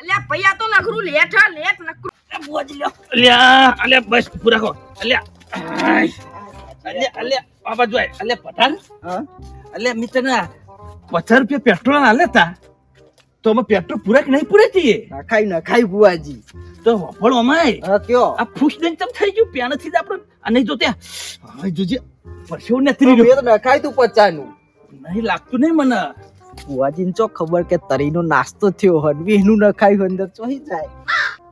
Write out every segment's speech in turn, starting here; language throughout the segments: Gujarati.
અલ્યા પૈયા તો નખરું લેઠ લેઠ નખરું. એ લ્યો. અલ્યા અલ્યા બસ પૂરા કર અલ્યા અલ્યા અલ્યા આ બાજુ અલ્યા પઠાણ? અલ્યા મિત્ર ના પચાસ રૂપિયા પેટ્રોલ ના લેતા તો. અમે પેટ્રોલ પૂરા કે નહીં પૂરે છીએ નખાય ખાઈ ભુવાજી. તો વફળ અમાય. કયો? આ ફૂસ દઈને તમ થઈ ગયું? પ્યાનથી જ આપણે અને જો ત્યાં જોજે. પરસેવ નથી રહ્યો તો નખાય તું પચાનું. નહીં લાગતું નહીં મને. ભુવાજી ચો ખબર કે તરીનો નાસ્તો થયો હનવી એનું નખાયું અંદર ચોહી જાય.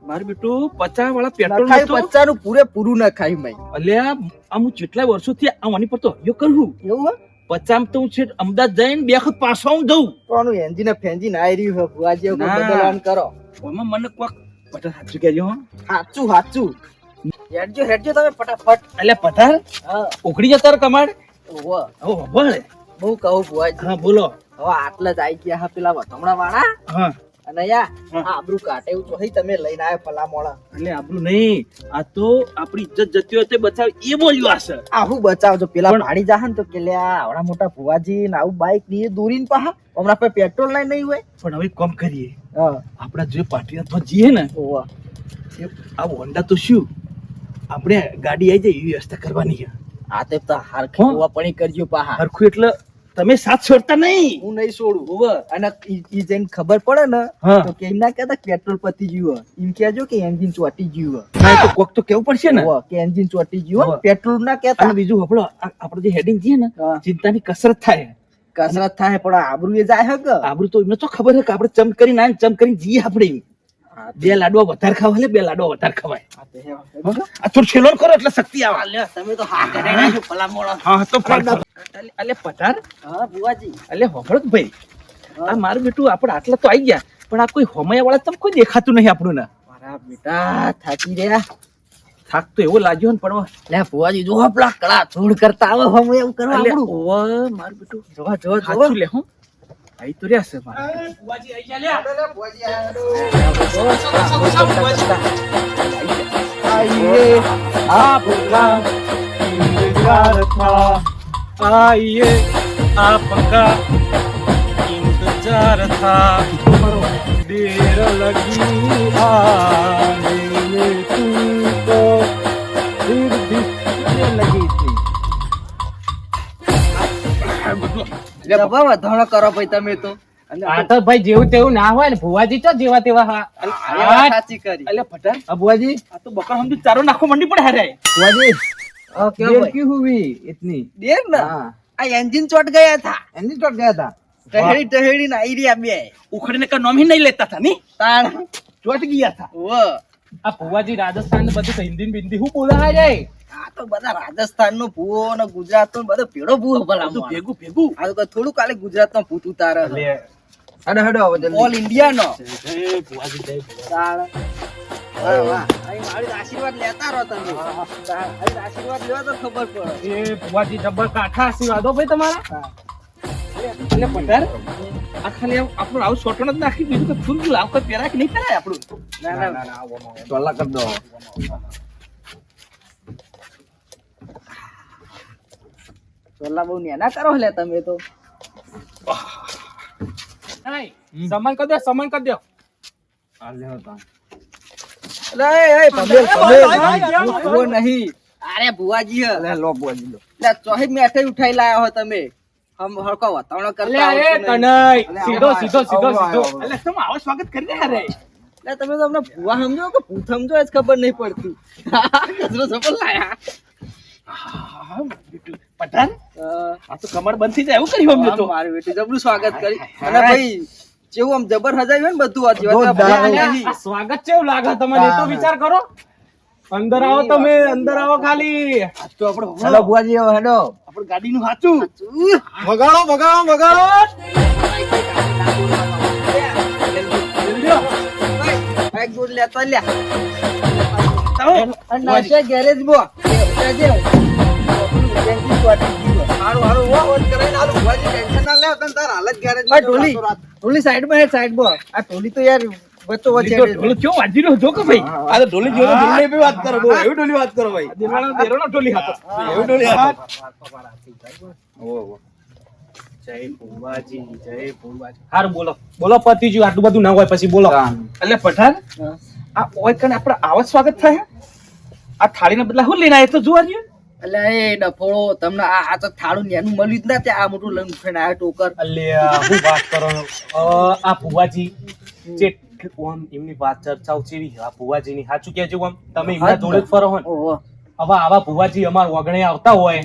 મારું બેટું પચાસ વાળા પેટ્રોલ નતો. પચાનું પૂરેપૂરું નખાય મેં. અલ્યા આમ હું કેટલા વર્ષોથી આવાની પર તો હૈયો કરું એવું પચામ તો હું છે અમદાવાદ જઈને બે વખત પાછો હું જઉં. કોનું એન્જિન ફેન્જિન આવી રહ્યું છે એવું બદલવાનું કરો. ઓમાં મને કોક પચાસ સાચું કહેજો સાચું સાચું. હેડજો હેડજો તમે ફટાફટ. એટલે હા. ઉખડી જતા કમાડ. ઓહો. બહુ કહું ભુવાજી હા બોલો. હવે આટલા જ આવી ગયા હા પેલા વતમણા વાળા. હા. અને યા હા. આ આબરૂ કાટે એવું ચોહી તમે લઈને આવ્યા ભલા મોળા એટલે આબરું નહીં આ તો આપણી ઇજ્જત જતી હોય તે બચાવ એ બોલ્યું આ સર આહુ બચાવજો પેલા ભાડી જાહે ને તો કે લે આ આવડા મોટા ભુવાજી ને આવું બાઈકની દોરીને પાહા. હમણાં પાસે પેટ્રોલ લાઈ નહીં હોય? પણ હવે કોમ કરીએ. હા. આપણા જે પાર્ટીના તો જઈએ ને આ હોન્ડા તો શું? આપણે ગાડી આવી જાય એવી વ્યવસ્થા કરવાની છે. આ તે તો હારખું હા. પણ કરજો પાહા. હરખું એટલે તમે સાથ છોડતા નહીં. હું નહીં છોડું. ઓવર અને ઈ જેને ખબર પડે ને તો કે ના કહેતા પેટ્રોલ પતી ગયું એમ કહેજો કે એન્જિન ચોટી ગયું હા તો કોક તો કેવું પડશે ને? કે એન્જિન ચોટી ગયું પેટ્રોલ ના અને કહેતા બીજું આપણો આ- આપણો જે હેડિંગ છે ને. ચિંતાની કસરત થાય. કસરત થાય પણ આબરૂ એ જાય હક આબરૂ તો એમને તો ખબર હે કે આપણે ચમ કરીને આવીને ચમ કરીને જઈએ આપણે બે લાડવા વધારે ખાવા એટલે બે લાડવા વધારે ખવાય. આ તે હે. આ થોડું છેલ્લો કરો એટલે શક્તિ આવે. લ્યો, તમે તો હા કરી નાખ્યું ભલા મોળા. હા તો અલે પટાર હા ભુવાજી. અલે હોભળો ભાઈ આ મારું બેટું આપણે આટલા તો આવી ગયા પણ આ કોઈ હોમયા વાળા તમ કોઈ દેખાતું નહીં આપણું ને. મારા બેટા થાકી રહ્યા થાક તો એવો લાગ્યો ને પણ લે ભુવાજી જો પેલા કળા ધૂળ કરતા આવે હમ એવું કરવા આપણું ઓવે મારું બેટું. જોવા જોવા. હાચું લે હું. itu dia sebenarnya. Aduh, વધારો કરો ભાઈ તમે તો. આ ના હોય ને તો જેવા તેવા ચારો નાખો મંડી પડે હારે. આ એન્જિન ચોટ ગયા થા. એન્જિન ચોટ ગયા થા? ટહેડી ટહેડી ના આઈરિયા બે. કા નોમી નહીં લેતા થા ચોટ ગયા થા. આ ભુવાજી રાજસ્થાન ને બધું હિન્દી બિંદી. હું બોલા જાય? આ તો બધા રાજસ્થાન નો ભૂવો ને ગુજરાત નો બધો ભેડો ભૂવો ભલા ભેગું ભેગું. આ તો થોડું કાલે ગુજરાત નો ભૂત ઉતારે હડો હડો હવે ઓલ ઇન્ડિયા નો ભુવાજી જય ભુવાજી. તાણ વાહ વાહ અહીં મારી આશીર્વાદ લેતા રહો તમે. આશીર્વાદ લેવા તો ખબર પડે. એ ભુવાજી જબર કાઠા આશીર્વાદો ભાઈ તમારા? એટલે પટાર આ ખાલી આપણું આવું સોટણ જ નાખી બીજું કે ફૂલ લાવ કોઈ પહેરાય કે નહીં પહેરાય આપણું? ના ના ટોલા કર દો. ચોલા બહુ નેના કરો લે તમે તો. નહીં સમાન કરી દો સમાન કરી દો. લે એ પમેલ પમેલ ભૂવો નહીં. અરે ભુવાજી હે. લે બુઆજી લો. ચોહી મેઠે ઉઠાઈ લાયા હો તમે. હળકો વતાવણો કરતા અલ્યા એ આવડતું નહીં. કનઈ સીધો સીધો સીધો સીધો. એટલે તમે આવો સ્વાગત કરી દે હારે લે તમે તો અમને સમજો કે ભૂત સમજો એ જ ખબર નહીં પડતી. કચરો સફળ લાયા? હા, બેટું. પઠાણ? અ, આ તો કમર બંધ થઈ જાય એવું કર્યું અમને તો. આમ બેટી જબરું સ્વાગત કરી અને ભાઈ જેવું આમ જબર હજાયું હોય ને બધું આ સ્વાગત કેવું લાગે તમને? એ તો વિચાર કરો. અંદર આવો તમે અંદર આવો ખાલી. તો આપણે હેલો બુઆજી હેલો આપણે ગાડીનું સાચું. વગાડો વગાડો વગાડો. એક ગોળ લેતા લ્યા. નાશે ગેરેજ બો. હારું, હારું, હો, ઓન કરાઈને. ભુવાજી ટેન્શન ના લેવ, તને તાર હાલત ગેરેજમાં ઢોલી. ઢોલી સાઈડમાં સાઈડમાં આ ઢોલી તો યાર વચ્ચો વચ્ચે ઢોલી તો વાજી રહ્યો જો કે ભાઈ? આ તો ઢોલી જેવો ઢોલી બી વાત કરો બહુ એવી ઢોલી વાત કરો ભાઈ. દિલવાળા દેરોનો ઢોલી હતો. એવી ઢોલી હતો. જય ભુવાજી જય ભુવાજી. હારું બોલો. બોલો પતિજી આટલું બધું ના હોય પછી બોલો. એટલે પઠાણ આ ઓય કણ આપણે આવા સ્વાગત થાય આ થાળીના બદલા હું લઈને આવ્યો તો જોવા રહ્યો એટલે એ ડફોળો તમને આ આ તો થાળું નેનું મળ્યું જ ના ત્યાં આ મોટું લઈને ઉઠીને આવ્યો ટોકર. અલે હું વાત કરો? આ ભુવાજી જે ઓમ એમની વાત ચર્ચાઓ ચેવી આ ભુવાજીની સાચું કહેજો આમ તમે એમના જોડે જ ફરો હો હવે આવા ભુવાજી અમાર વગણે આવતા હોય.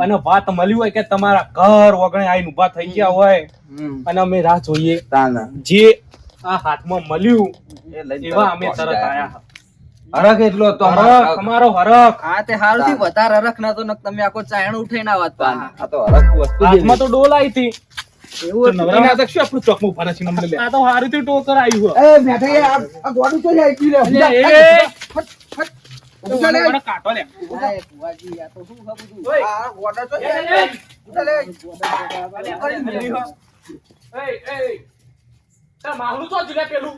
અને વાત મળી હોય કે તમારા ઘર વગણે આઈને ઊભા થઈ ગયા હોય. અને અમે રાહ જોઈએ. જે આ હાથમાં મળ્યું એવા અમે તરત આયા હરખ એટલો હતો હરખ અમારો હરખ. હા તે હાલથી વધારે હરખ ના તો નક તમે આખો ચાયણ ઉઠાઈને વાત પાછા. આ તો હરખ વસ્તુ હાથમાં તો ડોલ આવી હતી. એવું. નવરા ના દક્ષ આપણું ચોકમાં ઊભા નથી નંબર લે. આ તો હારી થી ટોકર આવ્યું. હો એ આ- આ ગોડું તો જાય કી રે. એ. ઊભા લે. આ તો શું છે? બધું? આ ગોળા તો જાય. ઊભા લે. એ એ. તાર માહલું તો જ પેલું.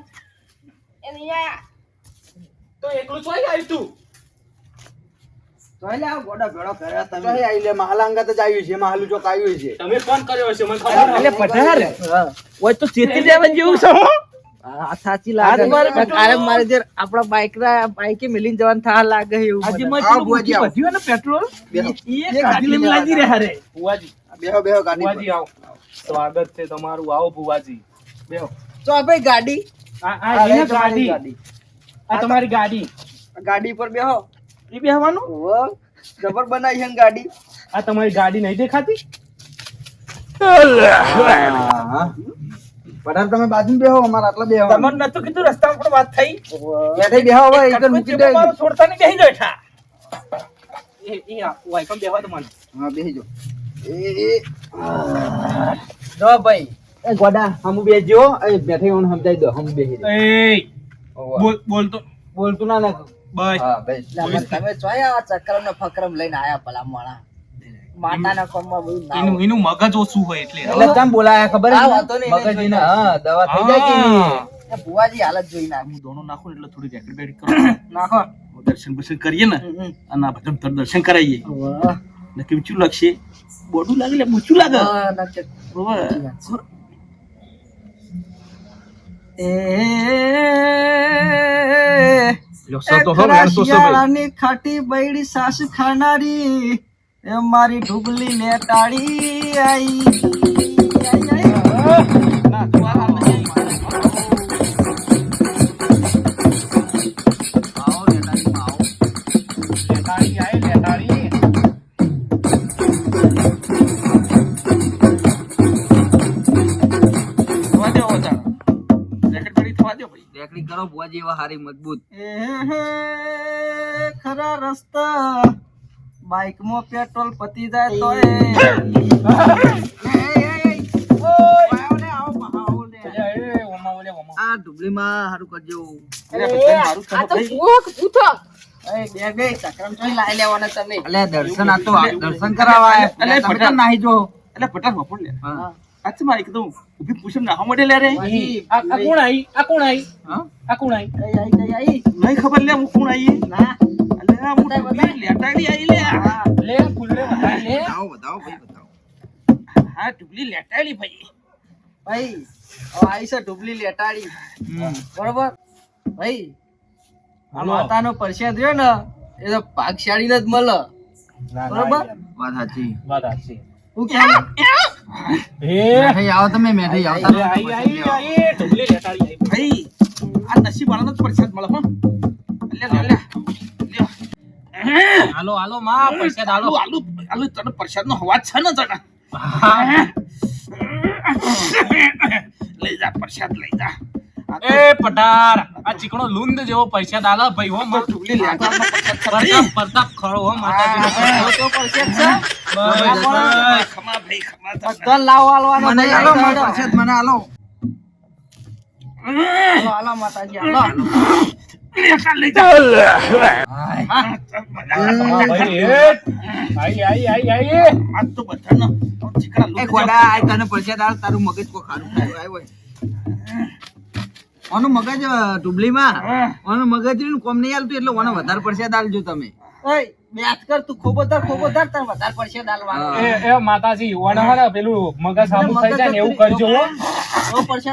એ આ તો એકલું ચોઈ આવ્યું તું? તો લે આ ભેળો કર્યા તમે. ચોહી આઈ લે મહાલાંગા તો જ આવ્યું છે મહાલું ચોક આવ્યું છે. તમે ફોન કર્યો હશે મને ખબર એટલે પઠાણ ઓય તો ચેતી લેવા જેવું છે? સાચી લાગે આ તમારે નક આરે મારે જે આપણા બાઈક ના બાઈકે મિલીને જવાનું થા લાગે એવું ને પેટ્રોલ? એ લાગી રહ્યા રે ભુવાજી. બેહો બેહો ગાડી ભુવાજી આવો. સ્વાગત છે તમારું. આવો ભુવાજી. બેહો તો ભાઈ ગાડી? આ આ ગાડી. આ તમારી ગાડી. ગાડી પર બેહો. એ બેહવાનું? જબર બનાવી છે ગાડી. આ તમારી ગાડી નહીં દેખાતી? હા, હા. તમે બાજુ બેહો અમારે આટલા બેહો તમને નતું કીધું રસ્તામાં પણ વાત થઈ. બેઠે બેહો હવે એક મૂકી દે. છોડતા નહીં બેસી બેઠા એ હા બેહી જો એ એ. જો ભાઈ એ ગોડા. હમ બેજો એ બેઠે સમજાઈ દો હમ બેહી એ. બોલ બોલ બોલતું ના નાખ બસ બેસ તમે જોયા ચક્રમ ને ફક્રમ લઈને આયા ભલા માણા? માતાના કોમમાં બધું ના એનું એનું મગજ ઓછું હોય એટલે. એટલે કેમ બોલાયા ખબર છે વાતો નહીં, એને મગજની જોઈને. હા દવા થઈ જાય કે નહીં? એ હાલત જોઈ નાખી. હું દોણો નાખું એટલે થોડી રેકડી નાખો. દર્શન બર્શન કરીએ ને. અને આ બધા દર્શન કરાવીએ. વાહ. ને કેવું લાગશે? બોડું લાગે લે મૂચું લાગે? બરોબર. એ શિયાળાની ખાટી બૈડી સાસ ખાનારી એ મારી ઢુગલી ને ટાળી આઈ. કરો બુઆજી એવા હારી આ ખરા રસ્તા બાઈકમાં પેટ્રોલ પતી જાય તો એ ઓમાં ઓલે ઓમાં આ ડુબલીમાં હારું કરજો દર્શન આ તો દર્શન કરાવવા તમે પટેલ. નાહી જો એટલે પટાર વાપર લે મારે એકદમ ઊભી પૂછે નાહવા મળે લે રે આ આ કોણ આઈ આ કોણ આઈ આ કોણ આઈ આઈ આઈ નહીં ખબર લે હું કોણ આઈ ના આ હું બતાય, લેટાડી આઈ લે. હા. લે ફૂલરે વધારે લે. બતાવો બતાવો ભાઈ બતાવો. હા ડુબલી લેટાડી ભાઈ. ભાઈ આઈ છે ડુબલી લેટાડી. બરોબર? ભાઈ આ માતાનો પ્રસાદ રહ્યો ને એ તો ભાગશાળી ને જ મળે. બરોબર? વાત સાચી. વાત સાચી. હું કે એ આવો તમે મેઠાઈ આવો અરે આઈ આઈ આઈ ટુપલી લેટાડી ભાઈ આ નસીબ વાળાનો જ પ્રસાદ મળે હો. લે લે લે. હાલો હાલો માં પૈસા આલુ આલુ આલુ તને પ્રસાદ નો અવાજ છે ને તને? લઈ જા પ્રસાદ લઈ જા. તો એ પટાર આ ચીકણો લુંદ જેવો પૈસા દાલા ભાઈ હો માં. પ્રસાદ છે. પ્રતાપ પ્રતાપ ખરો હો માતાજીનો આવો તો પ્રસાદ છે? ભાઈ, ખમા ભાઈ ખમા. બધા લાવો આલવાનો મને આલો આલો. પ્રસાદ મને આલો આલો, આલો માતાજી આલો મગજ કો ખારું ઓનું મગજ ડુબલીમાં. ઓનું કોમ નહીં આલતું એટલે ઓને વધારે પ્રસાદ આલજો તમે વ્યાજ કર તું ખોબો ધર ખોબો ધર તાર વધારે પડશે ડાલવાનો હા. એ માતાજી યુવાન પેલું મગજ સાબુ થઈ જાય એવું કરજો ઓ પડશે.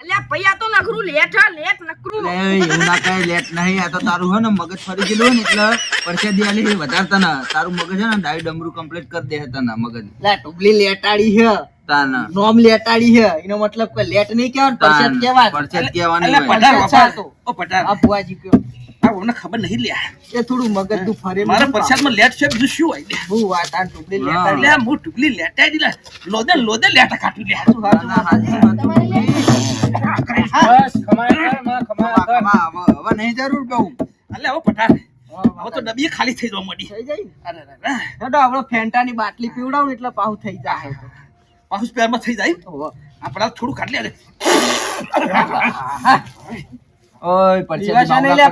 અલ્યા પૈયા તો નખરું લેટ લેટ એટલે એવું ના કઈ લેટ નહીં આ તો તારું હે ને મગજ ફરી ગયેલું હોય ને એટલે પરસેદી આલી વધારે તને તારું મગજ હે ને ડાઈ ડમરું કમ્પ્લીટ કરી દે તને મગજ. લા ટુબલી લેટાડી હે. તાના. નોમ લેટાડી હે. એનો મતલબ લેટ નહીં કહેવાય પરસેદ કહેવાની હોય. પટાર પરસેદ તો. ઓ પટાર આ ભુવાજી કયો. આ ઓને ખબર નહીં લે એ થોડું મગજ તું ફરે મારે પરસાદમાં પરસાદમાં લેટ છે બીજું શું? બાપ. બહુ વાત આ ટુબલી હા. લેટાડી. હું ટુકલી લેટાઈ દીલા. લોદે ને લોદે લેટા કાઢી લે. બસ ખમાય કરમાં ખમાય કર હવે હવે નહીં જરૂર બહુ. અલ્યા, હવે પટાર હવે તો ડબી ખાલી થઈ જવા મળી થઈ જાય ને. અરે, અરે. હેડો આપણે બાટલી પીવડાવું એટલે પાહુ થઈ જાય. પાછું પેરમાં થઈ જાય. આપણા થોડું કાઢ લે ઓય નહીં લે,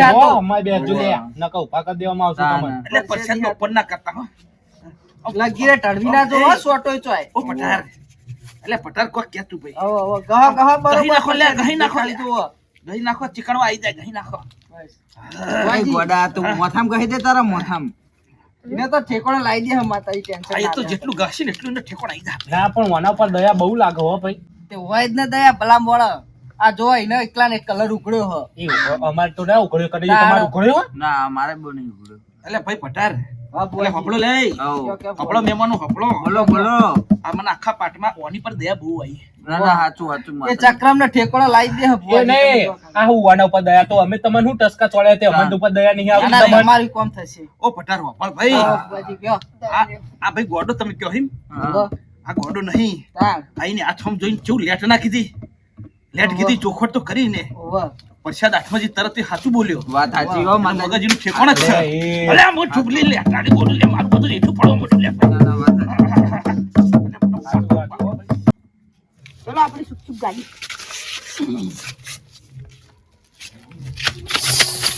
આ આવો. તો. અમારે બેસજો લે નકા ઊભા કરી દેવામાં આવશે તમને. ના. એટલે પરસાદનો ઓપન ના કરતા હો. લગી ટળવી ના જો હો, સોટોય ચોય. ઓ પટાર એટલે પટાર કોક કે તું ભાઈ હવે, હવે, ગહ, ગહ, બરોબર ગહી નાખો લે. ગહી નાખો લે. ખાલી જુઓ. દહીં નાખો ચીકણવા આવી જાય દહીં નાખો ઓય ગોડા તું મોથામ કહી દે તારા મોથામ એને તો ઠેકોણ લાવી દે માતા ટેન્શન આ ના તો. જેટલું ઘસી ને એટલું એને ઠેકોણ આવી જાય ના પણ વના પર દયા બહુ લાગે હો ભાઈ તે હોય જ ને દયા ભલા મોળા આ જો એને એકલા ને કલર ઉકળ્યો હ એ અમારે તો ના ઉઘડ્યો કદી તમાર ઉઘડ્યો ના મારે બહુ નહીં ઉભરું. એટલે ભાઈ પટાર. હપડો લે આવો. હપડો મહેમાનો હપડો બોલો બોલો આ મને આખા પાટમાં ઓની પર દયા બહુ આવી. ના ના હાચું હાચું એ ચક્રમ ને ઠેકોણા લાવી દે હમ નહીં આ હું ઉપર દયા તો અમે તમને હું ટસકા ચોડ્યા તે અમારી ઉપર દયા નહીં ના, આવી તમને અમારી કોમ થશે. ઓ પટાર વાપર ભાઈ. આ ભાઈ ગોડો તમે કયો હિમ આ ગોડો નહીં. આઈને આથમ જોઈને ચેવું લેટ ના કીધી લેટ કીધી ચોખવટ તો કરીને. પ્રસાદ આઠમાં જે તરત એ સાચું બોલ્યો વાત સાચી હો માતાજી. મગજનું ઠેકોણ જ છે. અલે આ મોટ ઠુકલી લે તારી બોલ લે મારું બધું એટલું પડવા મોટું લે ના, ના, વાત સાચી. ચલો આપણી સુખ સુખ ગાડી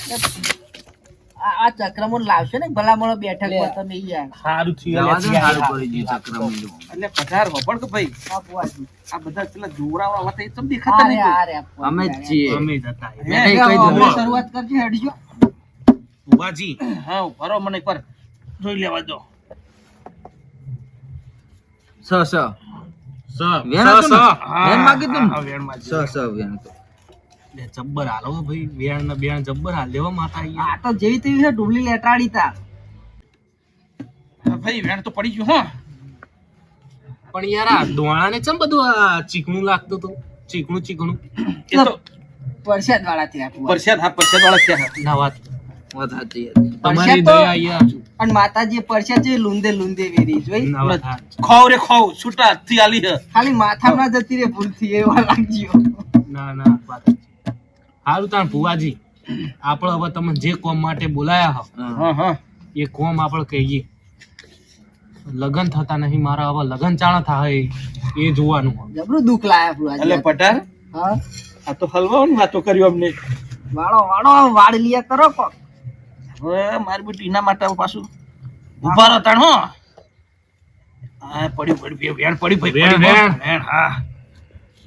આ આ ચક્રમું લાવશે ને ભલા બેઠક પર તમે યાર. સારું થયું. સારું કરી દીધું ચક્રમ એટલે પધાર વપણ કે ભાઈ આ બધા પેલા જોરાવા વાતા એ તમ આ દેખાતા નહીં અરે અમે જ અમે જતા હે? મેં કઈ. શરૂઆત કરજે હેડજો બુવાજી હા ભરો મને એકવાર જોઈ લેવા દો સ સ સ વેણ સ, હતું. વેણ માગી તું ને? હા, સ સ વેણ હતું. લે, જબ્બર હાલો. ભાઈ વેણ ને બેણ જબ્બર હાલ. લેવા માતા આ તો જેવી તેવી છે ડુબલી લેટાડી તા. ભાઈ વેણ તો પડી ગયું હો. પણ યાર આ દોણાને ચમ બધું આ ચીકણું લાગતું તો ચીકણું ચીકણું. એ તો પરસાદ વાળા થી આપું પરસાદ હા પરસાદ વાળા થી ના વાત વાત સાચી તમારી દયા અહીંયા અને માતાજી પરસાદ છે લુંદે લુંદે વેરી જોઈ. ખાવ. રે ખાવ છૂટા થી આલી ખાલી માથામાં જતી રે ભૂલથી એવા લાગ્યો ના ના વાત હારું તાણ ભુવાજી. આપણે હવે તમે જે કોમ માટે બોલાયા હો એ કોમ આપણે કહીએ. લગન થતા નહીં મારા હવે લગન ચાણા થાય એ જોવાનું જબરું દુઃખ લાયા એટલે પટાર હા. આ તો હલવાની વાતો કર્યો અમને. વાળો વાળો વાળ લિયા કરો કો હવે મારી બેટી ના માટે પાછું. ઊભા રહો તાણ હો. હા પડી પડી વેણ પડી ભાઈ. વેણ હા.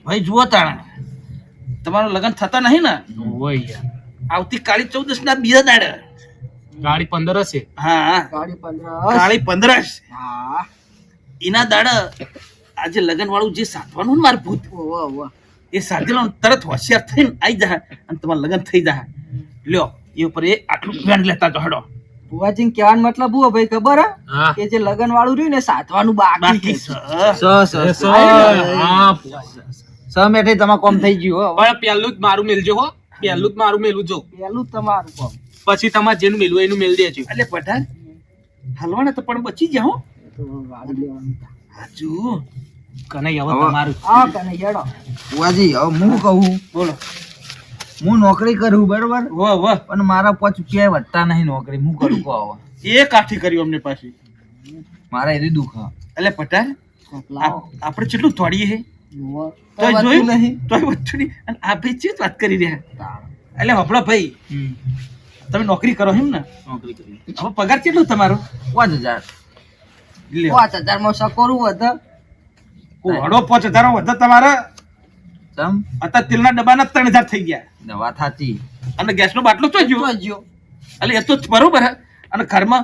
ભાઈ જુઓ તાણ. તમારું લગ્ન થતા નહીં ને? હોય આવતી કાળી ચૌદશ ના બીજા દાડે. કાળી પંદર હશે. હા. કાળી પંદર કાળી હા. એના દાડે આજે લગ્ન વાળું જે સાધવાનું ને મારું ભૂત એ સાધેલો તરત હોશિયાર થઈને આવી જાય અને તમારું લગ્ન થઈ જાય લ્યો એ ઉપર એ આટલું જ્ઞાન લેતા જો હડો. ભુવાજી કહેવાનો મતલબ હું ભાઈ ખબર હે? કે જે લગન વાળું રહ્યું ને સાધવાનું બાકી બાકી છે. છે. સ સ એ સ. સર, હા ભુવાજી. સ મેઠે તમારે કોમ થઈ ગયું હવે. પહેલું જ મારું મેલજો હો. પહેલું જ મારું મેલું જો. પહેલું તમારું કામ. પછી તમારે જેનું મેલવું એનું મેલ દેજો. એટલે પઠાણ હલવાના તો પણ બચી લેવાનું હાજુ કનઈ હવે તમારું. હા કને હેડો બુઆજી હવે હું કહું? બોલો. હું નોકરી કરું બરોબર? વાહ વાહ પણ મારા પાંચ રૂપિયા વધતા નહીં નોકરી. હું કરું કહો હવે. એ કાઠી કર્યું અમને પાછી. મારા એરી દુઃખ. એટલે લાવો. આપણે કેટલું થોડીએ હે? જુઓ. તો જોયું? નહીં. તોય વધતું નહીં. અને આ ભાઈ વાત કરી રહ્યા? એટલે હપડા ભાઈ. તમે નોકરી કરો એમ ને? નોકરી કરી. હવે પગાર કેટલો તમારો? પાંચ હજાર. પાંચ હજારમાં સકોરું વધે. પાંચ હજાર વધે તમારા? ચમ? અત્યારે તેલના ડબ્બાના ત્રણ હજાર થઈ ગયા. વાત સાચી. અને ગેસનો બાટલો તો તો જો એટલે એ તો બરોબર હે. અને ઘરમાં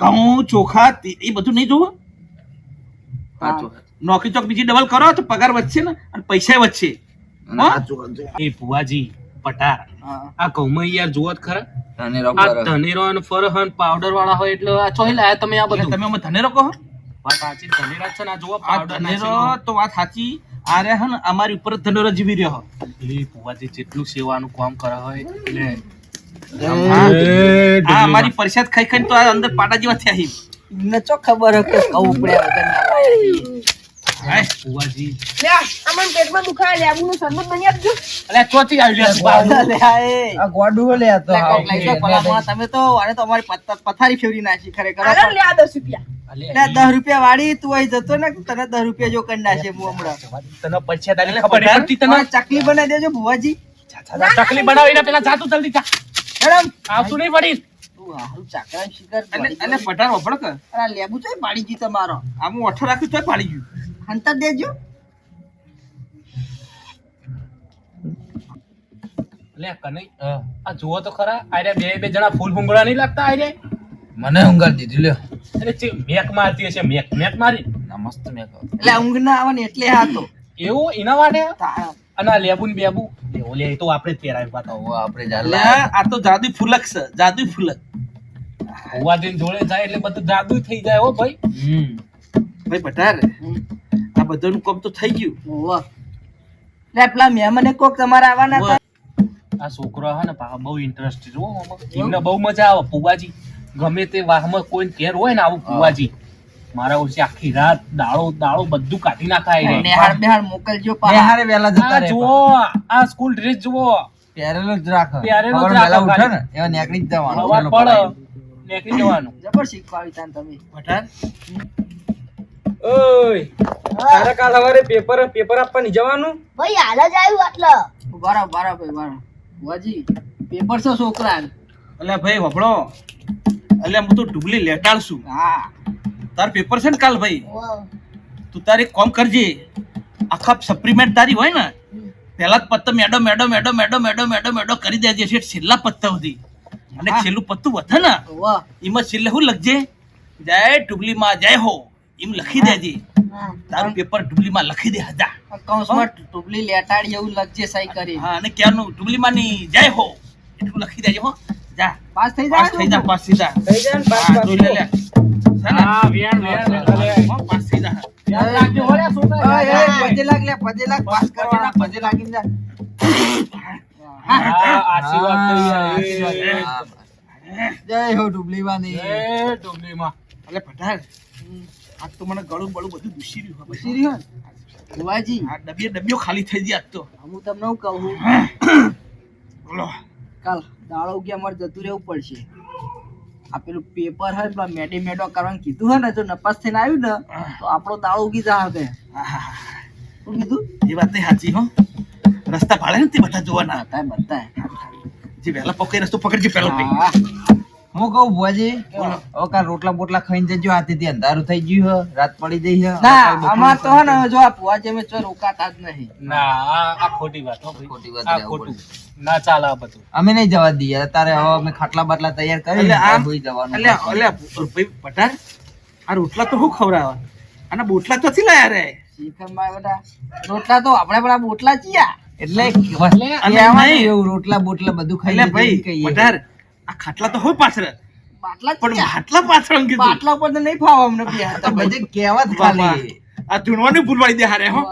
ઘઉં ચોખા એ બધું નહીં જોવું? સાચું. નોકરી ચોક બીજી ડબલ કરો તો પગાર વધશે ને અને પૈસા વધશે. એ ભુવાજી પટાર. આ ઘઉંમાં યાર જુઓ ખરા. ધનેરો અને ફરહન પાવડર વાળા હોય એટલે આ ચોહી લાયા તમે આ બધું. તમે અમે ધનેરો કહો. વાત સાચી ધનેરા છે ને આ જુઓ પાવડર ધનેરો તો વાત સાચી. આ રહ્યા ને અમારી ઉપર ધનેરો જીવી રહ્યો. એ ભુવાજી જેટલું સેવાનું કામ કરા હોય એટલે આ અમારી પરિષદ ખાઈ ખાઈ તો આ અંદર પાટા જેવા થયા છે. ખબર હે કે કઉ વગર ઈ. હાય. ભુવાજી લે આમાં પેટમાં દુખાય લેબુનું શરબત બની આપજો. અલ્યા ચોથી આવી રહ્યા બાબુ. લે આ એ. આ ગોડું હો લે તો લે, કોક હાવ. લઈ જાઓ ભલામણ. તમે તો આને તો અમારી પથારી ફેરવી નાખી ખરેખર અરે લે આ દસ રૂપિયા. લે, દસ રૂપિયા વાળી તું અહીં જતો ને તને દસ રૂપિયા જો કરી નાખે હું હમણાં. તને પૈસા તારી ખબર પડતી તને? ચકલી બનાવી દેજો ભુવાજી. ચકલી બનાવીને પેલા જાતું જલ્દી જા. મેડમ આવતું નહીં પડી તું ચાકરા શિકાર એટલે પટાર વફડો કે અરે લેબુ ચોય પાડી ગયું તમારો. આમ હું ઓઠો રાખ્યું તો પાડી ગયું. હંતર દેજો. લે કનઈ આ જુઓ તો ખરા આરે બે બે જણા ફૂલ ભૂંગળા નહીં લાગતા આરે મને ઊંઘાર દીધી લ્યો. અરે ચે મેક મારતી હશે મેક મેક મારી. ના મસ્ત મેં એટલે ઊંઘ ના આવે ને એટલે હાતો. એવું એના માટે. અને આ લેબુ ને બેબુ ઓલે તો આપણે જ પહેરાવી પાતા હવે આપણે એટલે આ તો જાદુ ફૂલક છે જાદુ ફૂલક. હોવા જોડે જાય એટલે બધું જાદુ થઈ જાય હો ભાઈ. હમ. ભાઈ પટાર આ બધાનું કામ તો થઈ ગયું. ઓહો. લે પેલા મહેમાને કોક તમારે આવવાના હતા? આ છોકરો હે ને બહુ ઇન્ટરેસ્ટેડ હો એમને બહુ મજા આવે. પુવાજી ગમે તે વાહમાં કોઈ ઘેર હોય ને આવું પુવાજી મારા ઓછી આખી રાત દાળો દાળો બધું કાઢી નાખાય રે. નેહાળ મોકલજો. નિહારે વહેલા જતા રહે આ સ્કૂલ ડ્રેસ જુઓ. પહેરેલો જ રાખ. પહેરેલો જ સવારે ઉઠે ને એવા નીકળી જવાનું. સવાર પેલો પડે. પડાવી. નીકળી જવાનું. જબર શીખવાડી તાન તમે. પટાર ઓય તારે કાલ સવારે પેપર પેપર આપવાની જવાનું? ભાઈ હાલ જ આવ્યું આટલો. ઊભા રહો, ઊભા રહો ભાઈ, ઊભા રહો. પેપર છે છોકરા એટલે ભાઈ વફડો એટલે હું તો ડુબલી લેટાડ છું. હા. તાર પેપર છે ને કાલ ભાઈ? તું તારે કોમ કરજે. આખા સપ્લિમેન્ટ તારી હોય ને પહેલા જ પત્તો મેડો મેડો મેડો મેડો મેડો મેડો મેડો કરી દેજે છે છેલ્લા પત્તા સુધી. અને છેલ્લું પત્તું વધે ને વાહ. એમાં છેલ્લે શું લખજે. જય ડુબલીમાં જય હો. એમ લખી દેજે તારું પેપર ડુબલીમાં લખી દે હજા કૌંસમાં ટુબલી લેટાડી એવું લખજે સહી કરી. હા અને ક્યારનું? ડુબલીમાં ની જય હો. એટલું લખી દેજે હો. જા. પાસ થઈ પાસ થઈ જા પાસ થઈ જા. થઈ જાય પાસ પાસ. જોઈ લે લે. હા વેણ વેણ. પાસ થઈ જા. ધ્યાન રાખજો હો છોકરા. ઓય, પજે લાગ લે પજે લાગ પાસ કરવાના પજે લાગીને જા. આશીર્વાદ કરી. જય હો ડુબલીવાની એ, એ ડુંગળીમાં. એટલે પટાર આજ તો મને ગળું બળું બધું દૂષી રહ્યું હવે. રહ્યું હોય? ભુવાજી આ ડબ્બીઓ ડબ્બીઓ ખાલી થઈ ગયા તો. હું તમને હું કહું? બોલો. કાલ દાડો ઉગ્યા મારે જતું રહેવું પડશે. આ પેલું પેપર હોય પેલા મેડે મેડો કરવાનું કીધું હોય ને જો નપાસ થઈને આવ્યું ને તો આપણો દાડો ઉગી જા હવે. શું કીધું? એ વાત નહીં સાચી હો. રસ્તા ભાડે ને તે બધા જોવાના. હતા બધા જે વહેલા પકડી રસ્તો પકડજે પેલો. હા. હું કહું ભુવાજી હવે રોટલા બોટલા ખાઈને જજો આથી અંધારું થઈ ગયું હે રાત પડી ગઈ હે ના અમાર તો હે ને જો આ ભુવાજી અમે ચો રોકાતા જ નહીં. ના આ આ ખોટી વાત હો ખોટી વાત આ ખોટું. ના ચાલે આ બધું. અમે નહીં જવા દઈએ તારે હવે અમે ખાટલા બાટલા તૈયાર કરી એટલે આ- હોઈ જવાનું અલ્યા અલ્યા ભાઈ પટાર આ રોટલા તો શું ખવડાવે અને બોટલા તો લાયા રે? રોટલા તો આપણે પણ આ બોટલા ચિયા એટલે એવું રોટલા બોટલા બધું ખાઈ લે ભાઈ કહીએ. પટાર આ ખાટલા તો હોય પાછળ બાટલા પણ બાટલા પાછળ બાટલા પર નહીં ફાવ અમને બી તો બધે કહેવત ખાલી. આ ધૂણવાની ભૂલવાઈ દે હારે હો.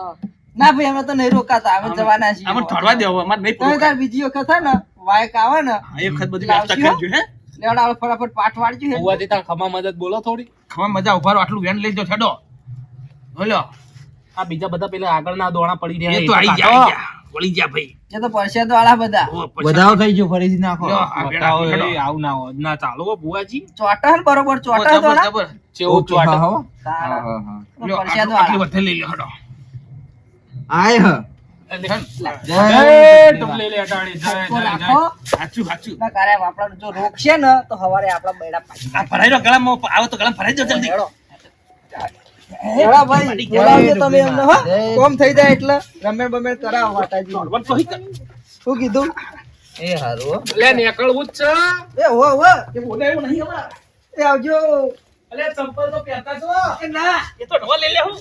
ના ભાઈ અમે તો નહીં રોકાતા અમે જવાના છીએ. અમે ઠરવા દેવો અમાર નહીં તમે પૂરું તાર બીજી વખત હે ને વાયક આવે ને હા, એક વખત બધી વ્યવસ્થા કરજો હે. લેવડા આપણે ફટાફટ પાઠ વાળજો હે. હોવાથી તાર ખમા મદદ બોલો થોડી. ખમા મજા ઊભા રહો, આટલું વેન લઈ જો છડો. બોલો. આ બીજા બધા પેલા આગળના દોણા પડી રહ્યા એ તો આઈ ગયા ગયા વળી ગયા ભાઈ. એ તો પરસે તો આલા બધા બધાઓ થઈ ગયો ફરીથી નાખો. આવું ના હોય. ના ચાલો હો બુઆજી ચોટા ને બરોબર ચોટા તો ના. ચેવું ઓકે, હો. હા, હા, હા. લ્યો, પરસેદ આટલું- આટલી વધે લઈ લ્યો, હેડો. આય હ. તો રોકશે ને તો હવારે આપડા બૈડા પાછી. આ ભરાઈ ગળા આવે તો ગળા ભરાઈ જાઓ જલ્દી. શું કીધું? એ હારું લે નીકળવું જ છે. એ હો હો. એ બોલે નહીં હમણાં એ આવજો. અલે ચંપલ તો પહેરતા છો ના? એ તો ઢોલ લઈ લે હું.